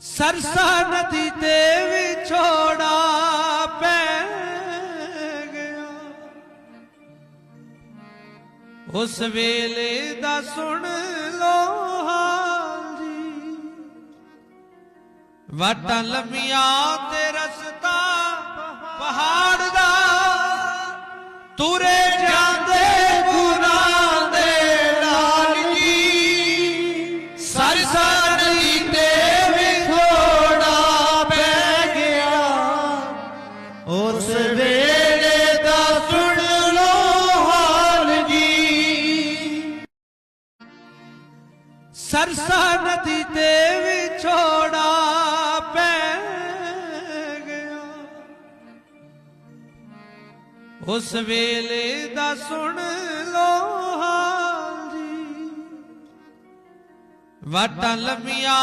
ਸਰਸਾ ਨਦੀ ਤੇ ਵਿਛੋੜਾ ਪੈ ਗਿਆ। ਉਸ ਵੇਲੇ ਦਾ ਸੁਣ ਲੋ ਹਾਲ ਜੀ। ਵਾਟਾਂ ਲੰਮੀਆਂ ਤੇ ਰਸਤਾ ਪਹਾੜ ਦਾ ਤੁਰੇ ਜਾਂਦੇ ਉਸ ਵੇਲੇ ਦਾ ਸੁਣ ਲੋ ਹਾਲ ਜੀ। ਸਰਸਾ ਨਦੀ ਤੇ ਵਿਛੋੜਾ ਪੈ ਗਿਆ। ਉਸ ਵੇਲੇ ਦਾ ਸੁਣ ਲੋ ਹਾਲ ਜੀ। ਵਾਟਾਂ ਲੰਮੀਆਂ